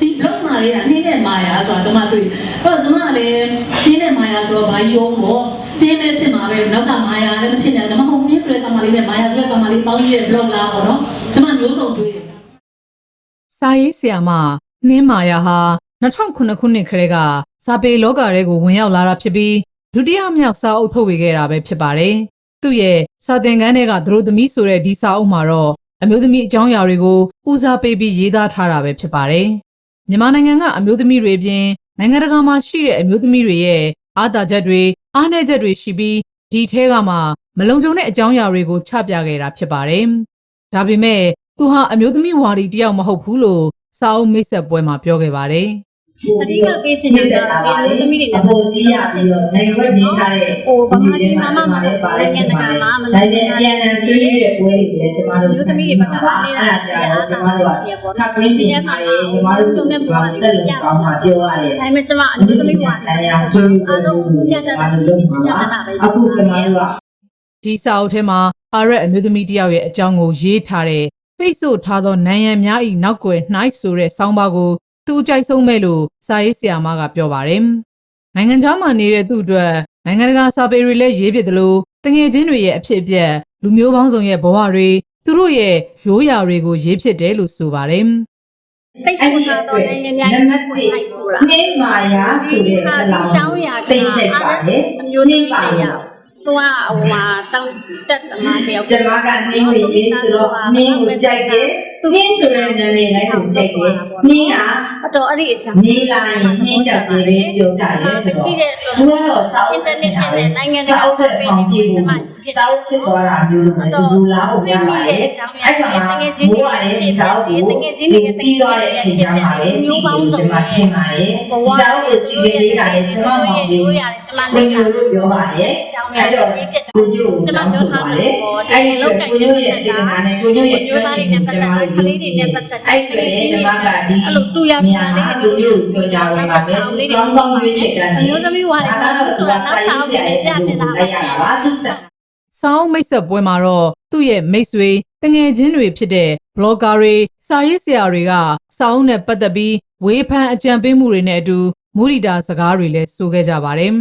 ဒီဘလော့မာလေးကနှင်းနဲ့မာယာဆိုတာကျွန်မတွေ့အဲ့တော့ကျွန်မလည်းနှင်းနဲ့မာယာဆိုတော့ဘာရောပေါ့နှင်းနဲ့ဖြစ်မှာပဲနောက်ကမာယာလည်းမဖြစ်နိုင်ဘူးဒါမှမဟုတ်နှင်းဆိုတဲ့ကမ္မလေးနဲ့မာယာဆိုတဲ့ကမ္မလေးပေါင်းရတဲ့ဘလော့လားပေါ့နော်ကျွန်မမျိုးစုံတွေ့တယ် စာရေးဆရာမနှင်းမာယာဟာ2009ခုနှစ်ခရဲကစာပေလောကရဲကိုဝင်ရောက်လာတာဖြစ်ပြီးဒုတိယမြောက်စာအုပ်ထုတ်ဝေခဲ့တာပဲဖြစ်ပါတယ်။သူ့ရဲ့စာသင်ခန်းထဲကသတို့သမီးဆိုတဲ့ဒီစာအုပ်မှာတော့အမျိုးသမီးအကြောင်းအရာတွေကိုဦးစားပေးပြီးရေးသားထားတာပဲဖြစ်ပါတယ်။မြန်မာနိုင်ငံကအမျိုးသမီးတွေအပြင်နိုင်ငံတကာမှာရှိတဲ့အမျိုးသမီးတွေရဲ့အားသာချက်တွေအားနည်းချက်တွေရှိပြီးဒီထဲကမှမလုံခြုံတဲ့အကြောင်းအရာတွေကိုချပြခဲ့တာဖြစ်ပါတယ်။ဒါပေမဲ့ သူဟာအမျိုးသမီးဝါဒီတယောက်မဟုတ်ဘူးလို့စာအုပ်မိတ်ဆက်ပွဲမှာပြောခဲ့ပါတယ်အဓိကပေးချင်တာကတော့ဒီအမျိုးသမီးတွေနဲ့အပေါ်စီးရပြီးတော့နိုင်ဝက်နေထားတဲ့ဟိုဗမာပြည်မှာမှမဟုတ်ပါဘူးနိုင်ငံတကာမှာမဒါလို့ပေမဲ့ပြန်ဆန်ဆွေးနွေးတဲ့ပွဲတွေလည်းကျမတို့မျိုးသမီးတွေဘက်ကပါနေတာရှိတဲ့အားကျသာမတို့ကရှိရပေါ့ထပ်ပြီးပြင်ပါလေကျမတို့တို့နဲ့ဘာတက်လို့ကောင်းတာပြောရတယ်ဒါပေမဲ့ကျွန်မအမျိုးသမီးဝါတရားဆွေးနွေးအားလုံးပြတ်တာရှိပြတ်တာပဲအခုကျမတို့က။ဒီစာအုပ်ထဲမှာအာရက်အမျိုးသမီးတယောက်ရဲ့အကြောင်းကိုရေးထားတဲ့ ပိတ်ဆို့ထားသောနံရံများ၏နောက်ွယ်၌ဆိုတဲ့ဆောင်းပါးကိုသူကြိုက်ဆုံးမဲ့လို့စာရေးဆရာမကပြောပါတယ်။နိုင်ငံခြားမှာနေတဲ့သူ့အတွက်နိုင်ငံတကာစာပေတွေလည်းရေးပြတယ်လို့တငယ်ချင်းတွေရဲ့အဖြစ်အပျက်လူမျိုးပေါင်းစုံရဲ့ဘဝတွေသူတို့ရဲ့ရိုးရာတွေကိုရေးဖြစ်တယ်လို့ဆိုပါတယ်။ပိတ်ဆို့ထားသောနိုင်ငံများရဲ့ဘဝ၌ဆိုတာနေမာယာဆိုတဲ့ကလာကိုသိကျက်ပါတယ်။အမျိုးနည်းပါရ သူကဟိုဟာတောင်းတက်သမားတယောက်ကျမကနေဝင်ရေးဆိုတော့နင်းကိုကြိုက်တယ်သူနင်းဆိုတဲ့နာမည်လည်းကိုကြိုက်တယ်နင်းကအတော်အဲ့ဒီအကြောင်းနေလာရင်နှင်းတက်ပြီးပဲပြောတာလေဆိုရှိတော့တဲ့ဘုရားတော်ဆောက် international နိုင်ငံတကာစာပေဆောင်တွေပြေကျမဘူးစောက်ဖြစ်သွားတာမျိုးလိုပဲလူလာဖို့ရပါတယ်အကြောင်းများတယ်တကယ်ချင်းတွေဖြစ်တယ်တကယ်ချင်းတွေတကယ်ပြီးသွားတဲ့အချိန်ကျမှလည်းမျိုးပေါင်းစုံမှာဖြစ်ပါတယ်ဘဝစောက်ကိုစီကလေးကလည်းကျွန်မမောင်လေးရိုးရတယ်ကျမကိုလည်းညိုလို့ပြောပါတယ်အကြောင်းများရေးဖြစ်တယ်ကိုညိုကျမကိုပြောတောင်းထားဆိုပါတယ်လေပေါ့ဒီအဲ့ဒီလောက်ကိုကိုညိုရဲ့စေတနာနဲ့ကိုညိုရဲ့မျိုးသားတွေနဲ့ပတ်သက်တာကလေးတွေနဲ့ပတ်သက်တာအဲ့ဒီလေကျွန်မကဒီအဲ့လိုတူရပြလေးကိုညိုပြောကြပါမယ်ကောင်းကောင်းရွေးချယ်တယ်အမျိုးသမီးဝါရီကဆိုတာနောက်ဆောင်းပြီးပြချင်တာရှိတယ်ပါသူစားဆောင်းမိတ်ဆက်ပွဲမှာတော့သူ့ရဲ့မိတ်ဆွေတငယ်ချင်းတွေဖြစ်တဲ့ဘလော့ဂါတွေစာရေးဆရာတွေကဆောင်းနဲ့ပတ်သက်ပြီးဝေဖန်အကြံပေးမှုတွေနဲ့အတူမူရီတာစကားတွေလည်းဆိုခဲ့ကြပါတယ်